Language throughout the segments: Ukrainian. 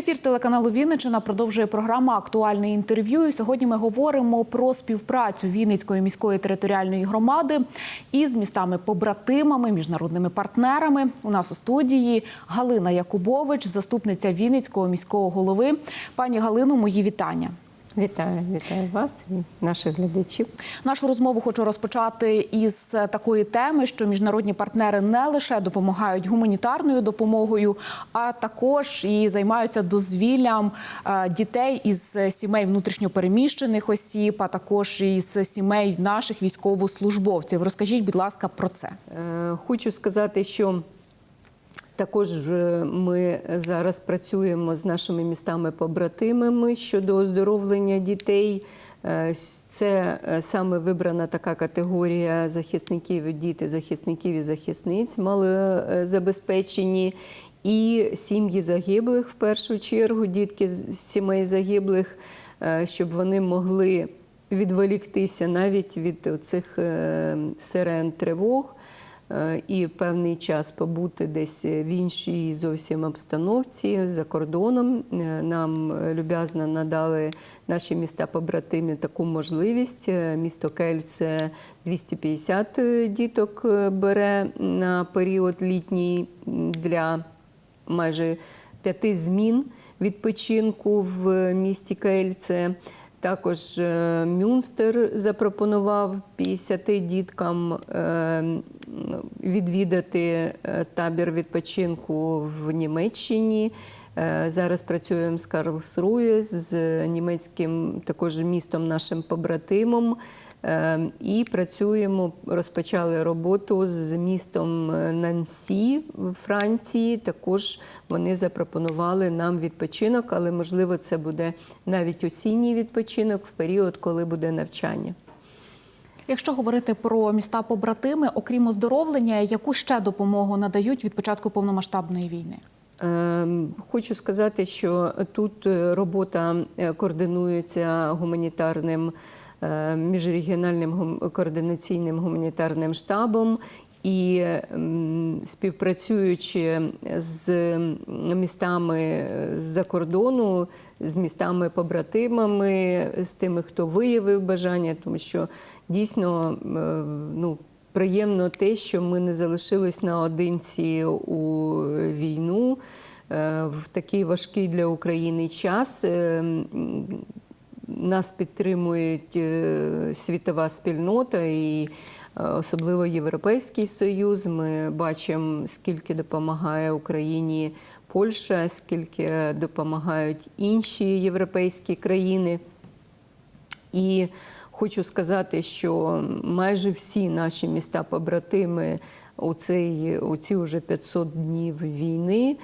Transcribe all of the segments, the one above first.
Ефір телеканалу Вінничина продовжує програма Актуальне інтерв'ю. І сьогодні ми говоримо про співпрацю Вінницької міської територіальної громади із містами-побратимами, міжнародними партнерами. У нас у студії Галина Якубович, заступниця Вінницького міського голови. Пані Галину, мої вітання. Вітаю, вітаю вас і наших глядачів. Нашу розмову хочу розпочати із такої теми, що міжнародні партнери не лише допомагають гуманітарною допомогою, а також і займаються дозвіллям е, дітей із сімей внутрішньопереміщених осіб, а також із сімей наших військовослужбовців. Розкажіть, будь ласка, про це. Е, Хочу сказати, що також е, ми зараз працюємо з нашими містами-побратимами щодо оздоровлення дітей. Е, Це е, саме вибрана така категорія захисників, діти захисників і захисниць малозабезпечені. І сім'ї загиблих в першу чергу, дітки з сімей загиблих, щоб вони могли відволіктися навіть від цих сирен тривог і певний час побути десь в іншій зовсім обстановці за кордоном. Е, Нам е, люб'язно надали наші міста побратими таку можливість. Е, Місто Кельце 250 діток е, бере на період літній для майже п'яти змін відпочинку в місті Кельце. Також е, Мюнстер запропонував 50 діткам е, відвідати е, табір відпочинку в Німеччині. Зараз працюємо з Карлсрує, з німецьким також містом нашим побратимом. Е, І працюємо, розпочали роботу з містом е, Нансі в Франції. Також вони запропонували нам відпочинок, але можливо це буде навіть осінній відпочинок в період, коли буде навчання. Якщо говорити про міста побратими, окрім оздоровлення, яку ще допомогу надають від початку повномасштабної війни? Ем, Хочу сказати, що тут е, робота е, координується гуманітарним міжрегіональним гум- координаційним гуманітарним штабом. І співпрацюючи з містами з-за кордону, з містами-побратимами, з тими, хто виявив бажання, тому що дійсно е, ну, приємно те, що ми не залишились наодинці у війну е, в такий важкий для України час. Нас підтримують е, світова спільнота і е, особливо Європейський Союз. Ми бачимо, скільки допомагає Україні Польща, скільки допомагають інші європейські країни. І хочу сказати, що майже всі наші міста-побратими у, цей, у ці вже 500 днів війни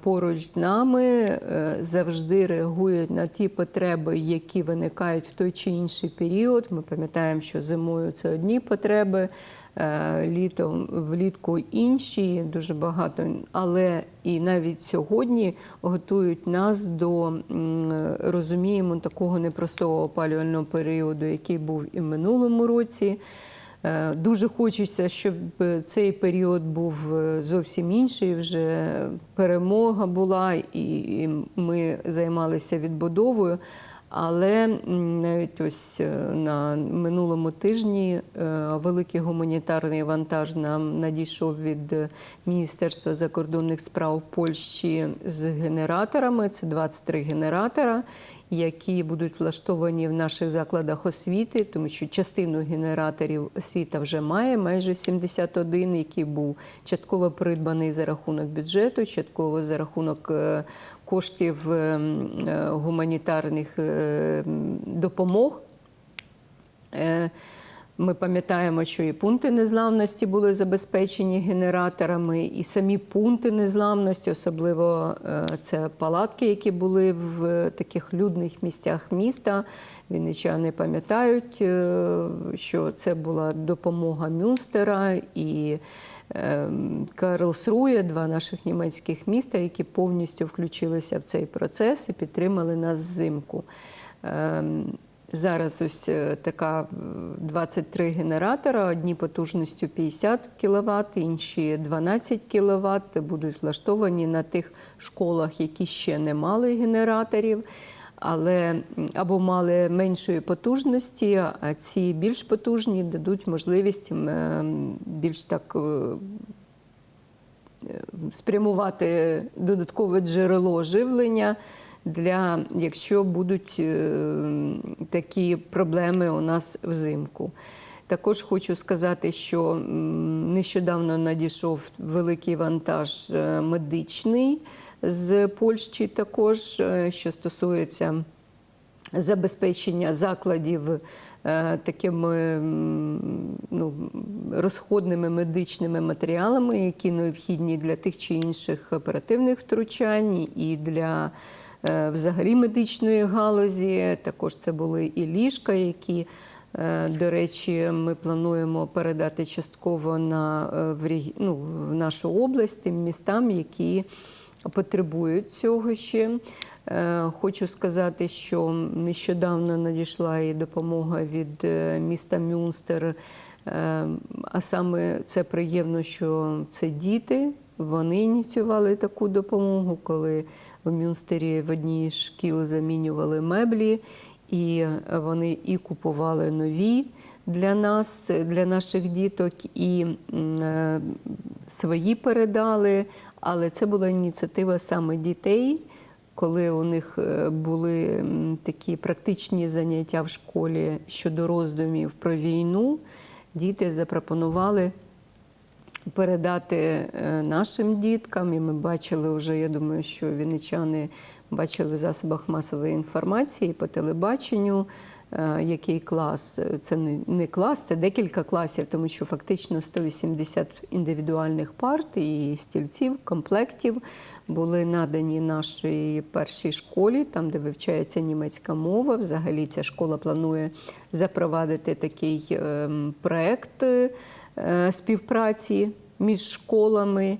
поруч з нами е, завжди реагують на ті потреби, які виникають в той чи інший період. Ми пам'ятаємо, що зимою це одні потреби, е, літом влітку інші, дуже багато. Але і навіть сьогодні готують нас до розуміємо такого непростого опалювального періоду, який був і в минулому році. Е, Дуже хочеться, щоб цей період був е, зовсім інший. Вже перемога була, і ми займалися відбудовою. Але навіть ось е, на минулому тижні е, великий гуманітарний вантаж нам надійшов від е, Міністерства закордонних справ Польщі з генераторами. Це 23 генератора, які будуть влаштовані в наших закладах освіти, тому що частину генераторів освіта вже має, майже 71, який був частково придбаний за рахунок бюджету, частково за рахунок е, коштів е, е, гуманітарних допомог. Ми пам'ятаємо, що і пункти незламності були забезпечені генераторами, і самі пункти незламності, особливо е, це палатки, які були в таких людних місцях міста. Вінничани пам'ятають, е, що це була допомога Мюнстера і ем, Карлсрує, два наших німецьких міста, які повністю включилися в цей процес і підтримали нас взимку. Зараз ось е, така е, 23 генератора, одні потужністю 50 кВт, інші 12 кВт, будуть влаштовані на тих школах, які ще не мали генераторів, але або мали меншої потужності, а ці більш потужні дадуть можливість е, більш так е, спрямувати додаткове джерело живлення для якщо будуть е, такі проблеми у нас взимку. Також хочу сказати, що нещодавно надійшов великий вантаж е, медичний з Польщі, також е, що стосується забезпечення закладів такими ну, розходними медичними матеріалами, які необхідні для тих чи інших оперативних втручань і для взагалі медичної галузі. Також це були і ліжка, які. е, До речі, ми плануємо передати частково на е, в, ну, в нашу область містам, які потребують цього ще. Е, Хочу сказати, що нещодавно надійшла і допомога від е, міста Мюнстер. Е, А саме це приємно, що це діти. Вони ініціювали таку допомогу, коли в Мюнстері в одній з шкіл замінювали меблі, і вони і купували нові для нас, для наших діток, і е, свої передали. Але це була ініціатива саме дітей, коли у них е, були такі практичні заняття в школі щодо роздумів про війну. Діти запропонували передати е, нашим діткам. І ми бачили вже, я думаю, що вінничани бачили в засобах масової інформації по телебаченню. е, Який клас? Це не- клас, це декілька класів, тому що фактично 180 індивідуальних парт і стільців, комплектів були надані нашій першій школі, там де вивчається німецька мова. Взагалі ця школа планує запровадити такий ем, проект співпраці між школами.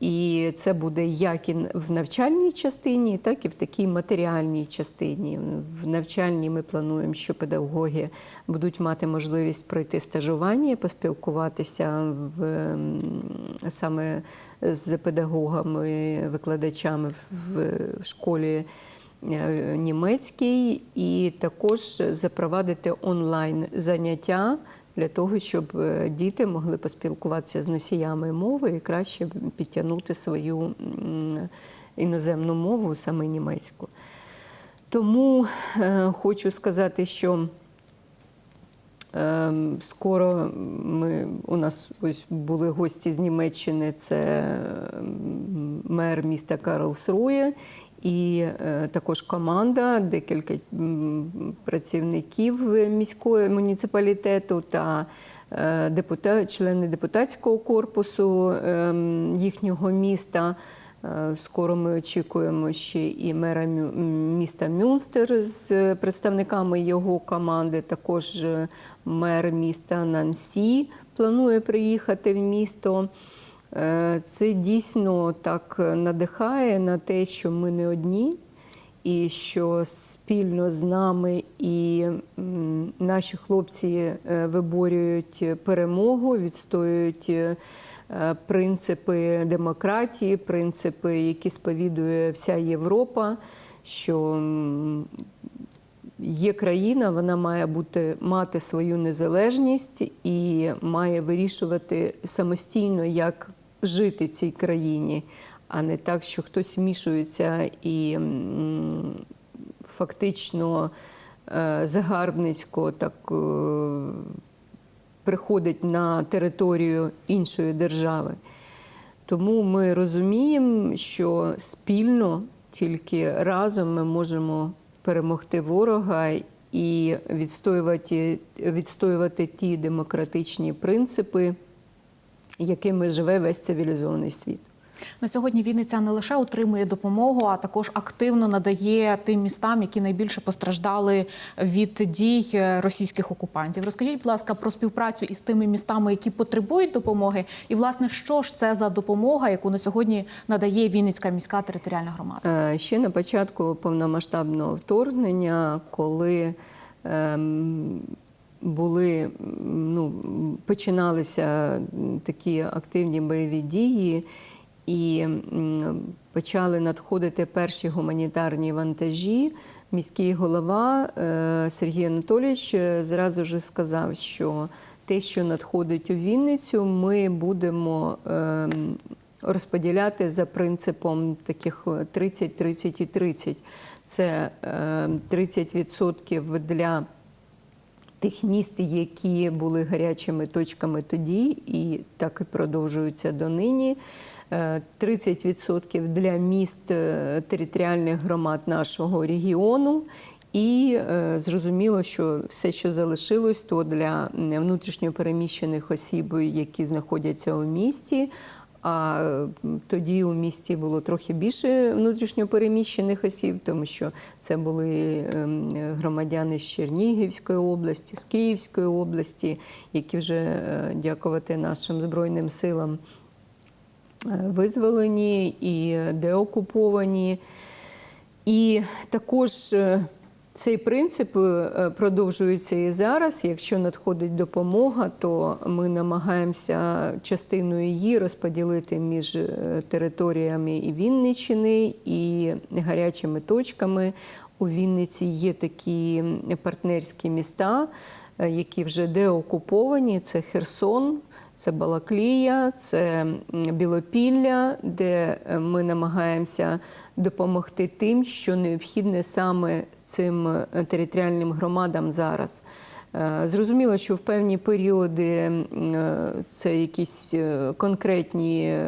І це буде як і в навчальній частині, так і в такій матеріальній частині. В навчальній ми плануємо, що педагоги будуть мати можливість пройти стажування, поспілкуватися в, саме з педагогами, викладачами в в школі е, німецькій, і також запровадити онлайн заняття для того, щоб е, діти могли поспілкуватися з носіями мови і краще підтягнути свою іноземну мову, саме німецьку. Тому е, хочу сказати, що Ем, Скоро ми, у нас ось були гості з Німеччини, це мер міста Карлсрує і е, також команда, декілька працівників міського муніципалітету та е, депутат, члени депутатського корпусу ем, їхнього міста. Е, Скоро ми очікуємо ще і мера міста Мюнстер з представниками його команди. Також мер міста Нансі планує приїхати в місто. Е, Це дійсно так надихає на те, що ми не одні, і що спільно з нами і наші хлопці е, виборюють перемогу, відстоюють е, принципи демократії, принципи, які сповідує вся Європа. що Є країна, вона має бути мати свою незалежність і має вирішувати самостійно, як жити цій країні, а не так, що хтось вмішується і фактично е, загарбницько так е, приходить на територію іншої держави. Тому ми розуміємо, що спільно тільки разом ми можемо перемогти ворога і відстоювати, відстоювати ті демократичні принципи, якими живе весь цивілізований світ. На сьогодні Вінниця не лише отримує допомогу, а також активно надає тим містам, які найбільше постраждали від дій е, російських окупантів. Розкажіть, будь ласка, про співпрацю із тими містами, які потребують допомоги, і власне що ж це за допомога, яку на сьогодні надає Вінницька міська територіальна громада? Е, Ще на початку повномасштабного вторгнення, коли ем, були, ну, починалися такі активні бойові дії, і почали надходити перші гуманітарні вантажі. Міський голова е, Сергій Анатолійович е, зразу ж сказав, що те, що надходить у Вінницю, ми будемо ем, розподіляти за принципом таких 30, 30 і 30. Це е, 30% для тих міст, які були гарячими точками тоді, і так і продовжуються донині. Е, 30% для міст е, територіальних громад нашого регіону. І е, зрозуміло, що все, що залишилось, то для м, внутрішньо переміщених осіб, які знаходяться у місті. А тоді у місті було трохи більше внутрішньо переміщених осіб, тому що це були ем, громадяни з Чернігівської області, з Київської області, які вже е, дякувати нашим збройним силам е, визволені і деокуповані. І також е, цей принцип е, продовжується і зараз. Якщо надходить допомога, то ми намагаємося частину її розподілити між е, територіями і Вінниччини, і гарячими точками. У Вінниці є такі партнерські міста, е, які вже деокуповані. Це Херсон. Це Балаклія, це Білопілля, де е, ми намагаємося допомогти тим, що необхідне саме цим е, територіальним громадам зараз. Е, Зрозуміло, що в певні періоди це якісь конкретні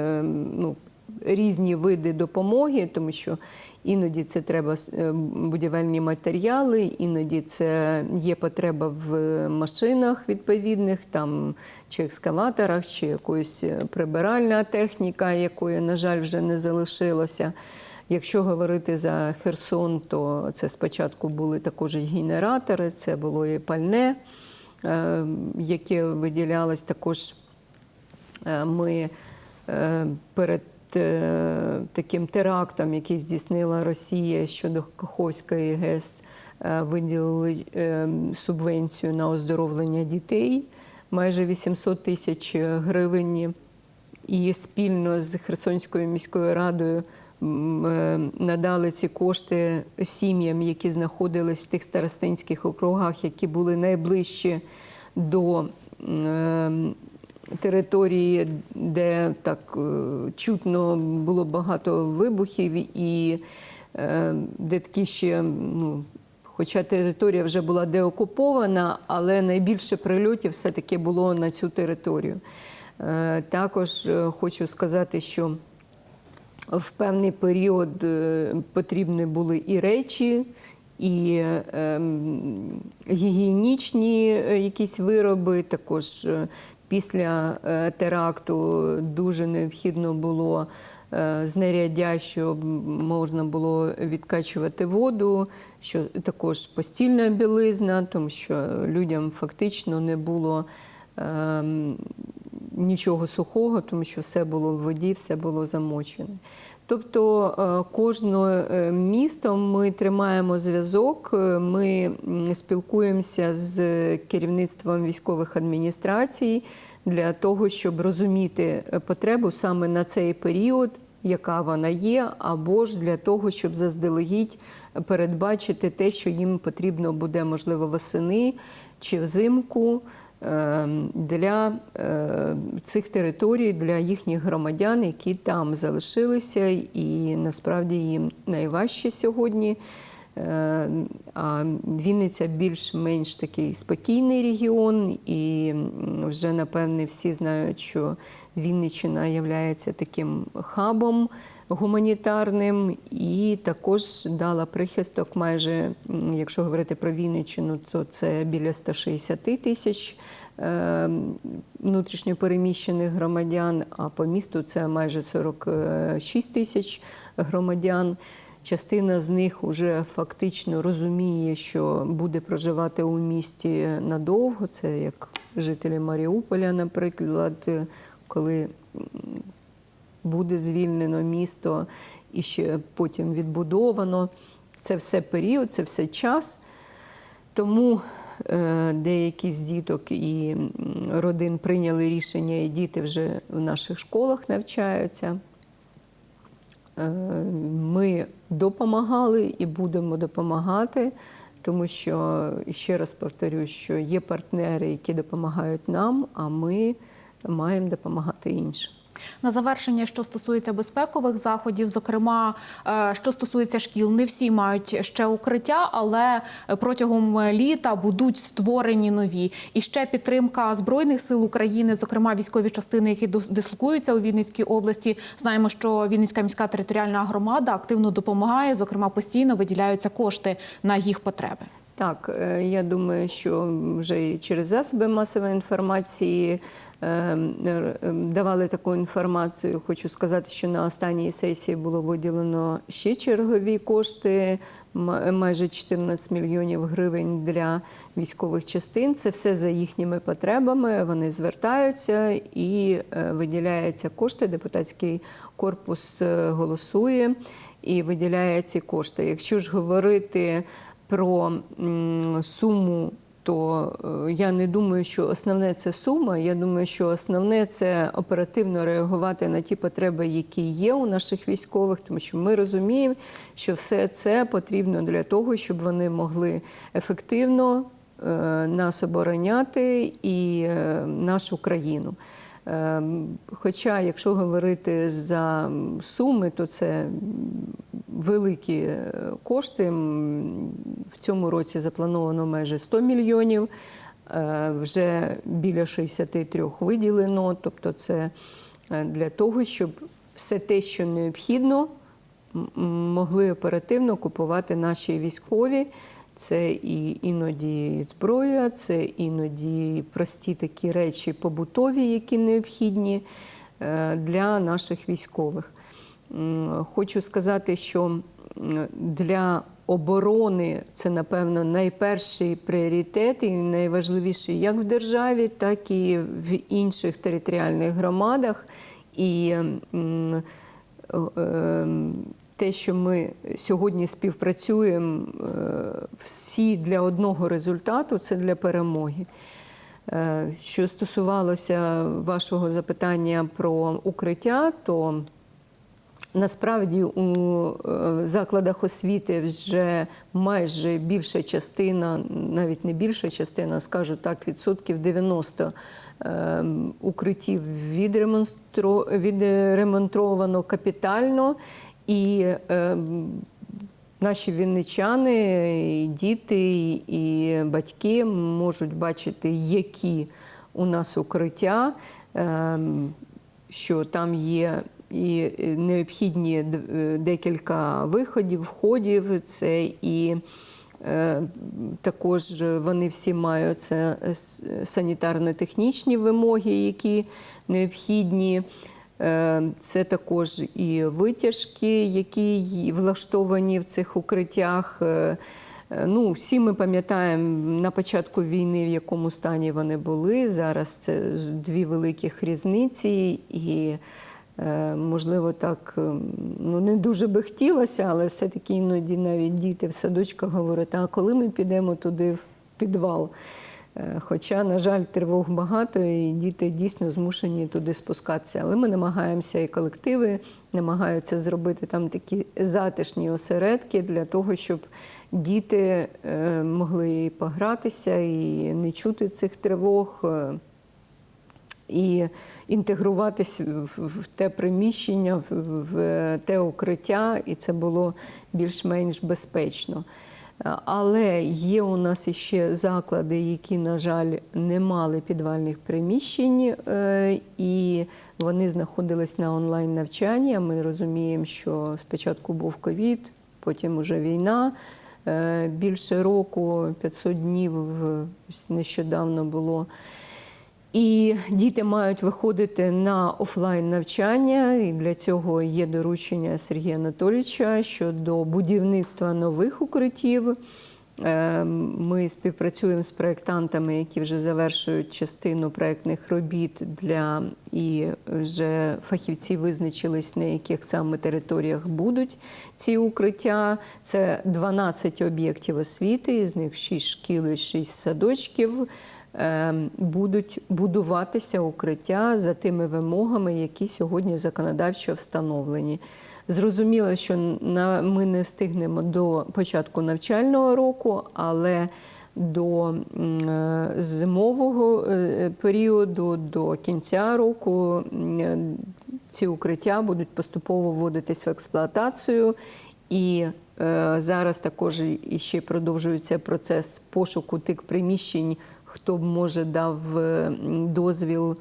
ну, різні види допомоги, тому що іноді це треба е, будівельні матеріали, іноді це є потреба в машинах відповідних, там чи екскаваторах, чи якоюсь е, прибиральна техніка, якої, на жаль, вже не залишилося. Якщо говорити за Херсон, то це спочатку були також і генератори, це було і пальне, е, яке виділялось також Ми перед таким терактом, який здійснила Росія щодо Каховської ГЕС, е, виділили е, субвенцію на оздоровлення дітей майже 800 тисяч гривень. І спільно з Херсонською міською радою е, надали ці кошти сім'ям, які знаходились в тих старостинських округах, які були найближчі до е, території, де так е, чутно було багато вибухів, і е, де такі ще, ну, хоча територія вже була деокупована, але найбільше прильотів все-таки було на цю територію. Е, Також хочу сказати, що в певний період потрібні були і речі, і ем, гігієнічні якісь вироби. Також після е, теракту дуже необхідно було е, знаряддя, щоб можна було відкачувати воду, що також постільна білизна, тому що людям фактично не було. ем, нічого сухого, тому що все було в воді, все було замочене. Тобто е, кожне е, місто ми тримаємо зв'язок, е, ми спілкуємося з керівництвом військових адміністрацій для того, щоб розуміти потребу саме на цей період, яка вона є, або ж для того, щоб заздалегідь передбачити те, що їм потрібно буде, можливо, восени чи взимку для е, цих територій, для їхніх громадян, які там залишилися, і насправді їм найважче сьогодні. Е, А Вінниця більш-менш такий спокійний регіон, і вже напевне всі знають, що Вінниччина є таким хабом гуманітарним, і також дала прихисток майже, якщо говорити про Вінниччину, то це біля 160 тисяч е, внутрішньопереміщених громадян, а по місту це майже 46 тисяч громадян. Частина з них вже фактично розуміє, що буде проживати у місті надовго. Це як жителі Маріуполя, наприклад, коли буде звільнено місто і ще потім відбудовано. Це все період, це все час. Тому е, деякі з діток і родин прийняли рішення, і діти вже в наших школах навчаються. Ми допомагали і будемо допомагати, тому що ще раз повторю, що є партнери, які допомагають нам, а ми маємо допомагати іншим. На завершення, що стосується безпекових заходів, зокрема, е, що стосується шкіл, не всі мають ще укриття, але протягом літа будуть створені нові. І ще підтримка збройних сил України, зокрема військові частини, які дислокуються у Вінницькій області. Знаємо, що Вінницька міська територіальна громада активно допомагає. Зокрема, постійно виділяються кошти на їх потреби. Так, е, я думаю, що вже через засоби масової інформації е, е, давали таку інформацію. Хочу сказати, що на останній сесії було виділено ще чергові кошти, майже 14 мільйонів гривень для військових частин. Це все за їхніми потребами. Вони звертаються і виділяються кошти. Депутатський корпус голосує і виділяє ці кошти. Якщо ж говорити про суму, то е, я не думаю, що основне це сума. Я думаю, що основне це оперативно реагувати на ті потреби, які є у наших військових, тому що ми розуміємо, що все це потрібно для того, щоб вони могли ефективно е, нас обороняти і е, нашу країну. Е, Хоча, якщо говорити за суми, то це великі е, кошти. В цьому році заплановано майже 100 мільйонів, е, вже біля 63 виділено. Тобто, це е, для того, щоб все те, що необхідно, могли оперативно купувати наші військові. Це і іноді зброя, це іноді прості такі речі побутові, які необхідні е, для наших військових. Хочу сказати, що для оборони це, напевно, найперший пріоритет і найважливіший як в державі, так і в інших територіальних громадах. І м, е, е, те, що ми сьогодні співпрацюємо е, всі для одного результату, це для перемоги. Е, Що стосувалося вашого запитання про укриття, то Насправді у е, закладах освіти вже майже більша частина, навіть не більша частина, скажу так, відсотків 90 е, укриттів відремонтовано капітально. І е, наші вінничани, і діти, і батьки можуть бачити, які у нас укриття, е, що там є і необхідні е, декілька виходів, входів. Це і е, також вони всі мають санітарно-технічні вимоги, які необхідні. Е, Це також і витяжки, які влаштовані в цих укриттях. Е, е, Ну, всі ми пам'ятаємо на початку війни, в якому стані вони були. Зараз це дві великих різниці, і можливо так ем, ну не дуже би хотілося, але все-таки іноді навіть діти в садочках говорять, а коли ми підемо туди в підвал. Е, Хоча, на жаль, тривог багато, і діти дійсно змушені туди спускатися. Але ми намагаємося, і колективи намагаються зробити там такі затишні осередки для того, щоб діти е, могли погратися і не чути цих тривог. е, І інтегруватись в те приміщення, в те укриття, і це було більш-менш безпечно. Але є у нас іще заклади, які, на жаль, не мали підвальних приміщень, е, і вони знаходились на онлайн навчанні. Ми розуміємо, що спочатку був ковід, потім уже війна. Е, Більше року, 500 днів нещодавно було. І діти мають виходити на офлайн навчання, і для цього є доручення Сергія Анатолійовича щодо будівництва нових укриттів. Е, Ми співпрацюємо з проєктантами, які вже завершують частину проєктних робіт для і вже фахівці визначились, на яких саме територіях будуть ці укриття. Це 12 об'єктів освіти, із них 6 шкіл і 6 садочків. Е, Будуть будуватися укриття за тими вимогами, які сьогодні законодавчо встановлені. Зрозуміло, що ми не встигнемо до початку навчального року, але до е, зимового е, періоду, до кінця року е, ці укриття будуть поступово вводитись в експлуатацію. І зараз також і ще продовжується процес пошуку тих приміщень, хто б може дав е, дозвіл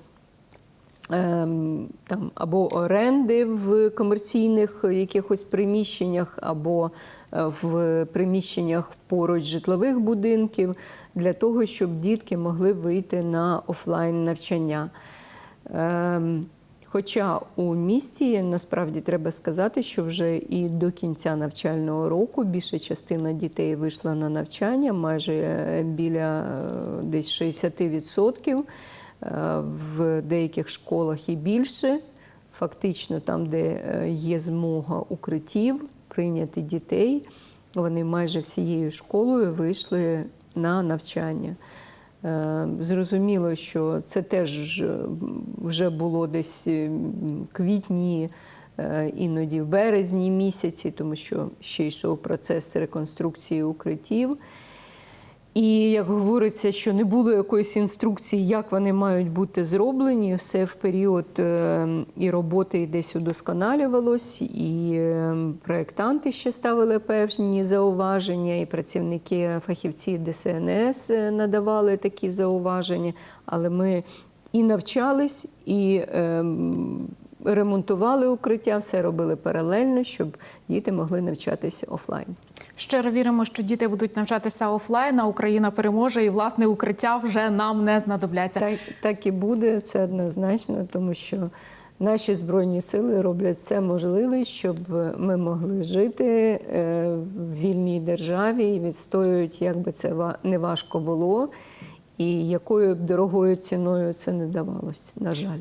ем, там або оренди в комерційних якихось приміщеннях, або е, в приміщеннях поруч житлових будинків, для того, щоб дітки могли вийти на офлайн навчання. Хоча у місті насправді треба сказати, що вже і до кінця навчального року більша частина дітей вийшла на навчання, майже е, біля е, десь 60%. Е, в деяких школах і більше. Фактично, там, де є змога укриттів прийняти дітей, вони майже всією школою вийшли на навчання. Е, Зрозуміло, що це теж е, вже було десь е, квітні, іноді в березні місяці, тому що ще йшов процес реконструкції укриттів. І як говориться, що не було якоїсь інструкції, як вони мають бути зроблені, все в період е, і роботи і десь удосконалювалось, і е, проєктанти ще ставили певні зауваження, і працівники фахівці ДСНС е, надавали такі зауваження. Але ми і навчались, і е, ремонтували укриття, все робили паралельно, щоб діти могли навчатися офлайн. Щиро віримо, що діти будуть навчатися офлайн, а Україна переможе, і власне укриття вже нам не знадобляться. Так, так і буде, це однозначно, тому що наші збройні сили роблять все можливе, щоб ми могли жити е, в вільній державі і відстоюють, як би це не важко було, і якою б дорогою ціною це не давалось, на жаль.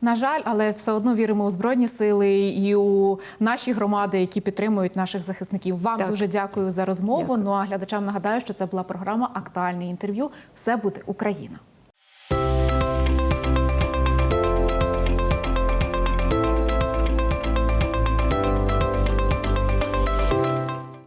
На жаль, але все одно віримо у збройні сили і у наші громади, які підтримують наших захисників. Вам Так. дуже дякую за розмову. Дякую. Ну а глядачам нагадаю, що це була програма Актуальне інтерв'ю. Все буде Україна.